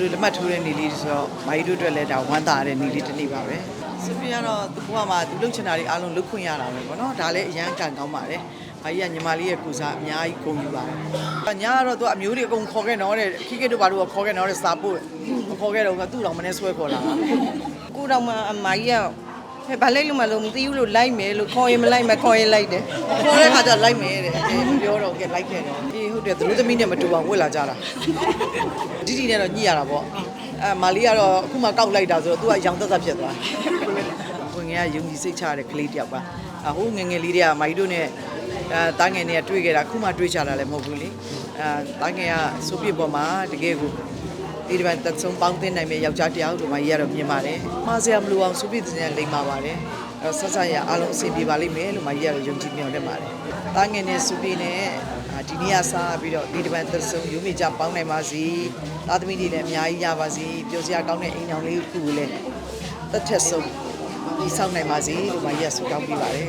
သူတို့လက်မှတ်ထိုးတဲ့နေလေးဆိုတော့မာကြီးတို့အတွက်လည်းဒါဝမ်းသာတဲ့နေလေးတစ်နေ့ပါပဲစပီကတော့သူကမှသူလှုပ်ချင်တာတွေအားလုံးလှုပ်ခွင့်ရတာပဲပေါ့နော်ဒါလည်းအရန်ကန်ကောင်းပါတယ်မာကြီးကညီမလေးရဲ့ကိုစားအများကြီးဂုဏ်ယူပါတယ်ညာကတော့သူအမျိုးတွေအကုန်ခေါ်ခဲ့တော့တဲ့ခိကိတို့ဘာလို့ခေါ်ခဲ့တော့တဲ့စာပို့မခေါ်ခဲ့တော့ကသူ့တော်မနဲ့ဆွဲခေါ်လာတာကိုတော့မှအမကြီးက ဟဲ့ဘာလိုက်လို့မလို့မသိဘူးလို့လိုက်မယ်လို့ခေါ်ရင်မလိုက်မခေါ်ရင်လိုက်တယ်ခေါ်တဲ့ခါကျလိုက်မယ်တဲ့အဲမပြောတော့ကဲလိုက်ခဲ့တော့အေးဟုတ်တယ်သူတို့သမီးနဲ့မတူအောင်ဝက်လာကြတာဒီဒီနဲ့တော့ညှိရတာပေါ့အဲမာလီကတော့အခုမှကောက်လိုက်တာဆိုတော့ तू ကရောင်သက်သက်ဖြစ်သွားဝင်ငယ်ကယုံကြည်စိတ်ချတဲ့ကလေးတစ်ယောက်ပါအဟိုငယ်ငယ်လေးတွေကမာကြီးတို့နဲ့အဲတားငယ်နဲ့တွေ့ခဲ့တာအခုမှတွေ့ချတာလည်းမဟုတ်ဘူးလေအဲတားငယ်ကဆိုပြစ်ပေါ်မှာတကယ်ကို ဒီဒီပိုင်းသက်ဆုံးပေါင်းတင်နိုင်မဲ့ယောက်ျားတစ်ယောက်တို့မှကြီးကတော့မြင်ပါတယ်မှားစရာမလိုအောင်ဆိုပြစ်တင်ရလိမ့်ပါပါတယ်အဲဆက်ဆက်ရအားလုံးအဆင်ပြေပါလိမ့်မယ်လို့မှကြီးကတော့ယုံကြည်မျှော်လင့်ပါတယ်တားငယ်နဲ့ဆိုပြစ်နဲ့အာဒီနေ့ကစားပြီးတော့ဒီဒီပိုင်းသက်ဆုံးယူမိကြပေါင်းနိုင်ပါစီသားသမီးတွေလည်းအများကြီးရပါစီပျော်စရာကောင်းတဲ့အိမ်အောင်လေးတစ်ခုကိုလည်းတစ်ထက်ဆုံးဒီဆောင်နိုင်ပါစေလို့မှကြီးကဆုတောင်းပေးပါတယ်